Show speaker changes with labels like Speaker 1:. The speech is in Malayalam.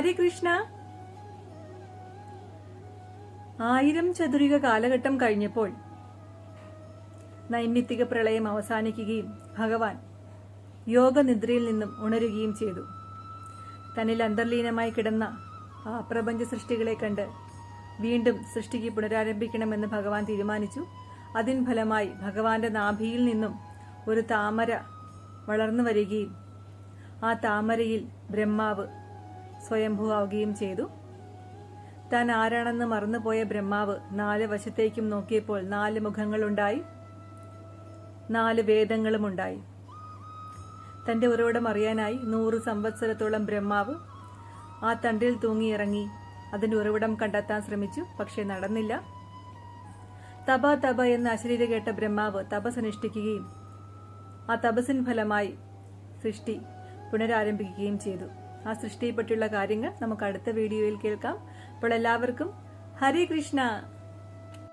Speaker 1: ഹരേ കൃഷ്ണ. ആയിരം ചതുരിക കാലഘട്ടം കഴിഞ്ഞപ്പോൾ നൈമിത്തിക പ്രളയം അവസാനിക്കുകയും ഭഗവാൻ യോഗനിദ്രയിൽ നിന്നും ഉണരുകയും ചെയ്തു. തന്നിൽ അന്തർലീനമായി കിടന്ന ആ പ്രപഞ്ച സൃഷ്ടികളെ കണ്ട് വീണ്ടും സൃഷ്ടിക്ക് പുനരാരംഭിക്കണമെന്ന് ഭഗവാൻ തീരുമാനിച്ചു. അതിൻ ഫലമായി ഭഗവാന്റെ നാഭിയിൽ നിന്നും ഒരു താമര വളർന്നു വരികയും ആ താമരയിൽ ബ്രഹ്മാവ് സ്വയംഭൂവാവുകയും ചെയ്തു. താൻ ആരാണെന്ന് മറന്നുപോയ ബ്രഹ്മാവ് നാല് വശത്തേക്കും നോക്കിയപ്പോൾ നാല് മുഖങ്ങളുണ്ടായി. നാല് വേദങ്ങളുമുണ്ടായി. തന്റെ ഉറവിടം അറിയാനായി നൂറ് സംവത്സരത്തോളം ബ്രഹ്മാവ് ആ തണ്ടിൽ തൂങ്ങിയിറങ്ങി അതിന്റെ ഉറവിടം കണ്ടെത്താൻ ശ്രമിച്ചു പക്ഷേ നടന്നില്ല. തപ തപ എന്ന അശരീര കേട്ട ബ്രഹ്മാവ് തപസ്സനുഷ്ഠിക്കുകയും ആ തപസ്സിൻ ഫലമായി സൃഷ്ടി പുനരാരംഭിക്കുകയും ചെയ്തു. ആ സൃഷ്ടിയെപ്പറ്റിയുള്ള കാര്യങ്ങൾ നമുക്ക് അടുത്ത വീഡിയോയിൽ കേൾക്കാം. അപ്പോൾ എല്ലാവർക്കും ഹരേ കൃഷ്ണ.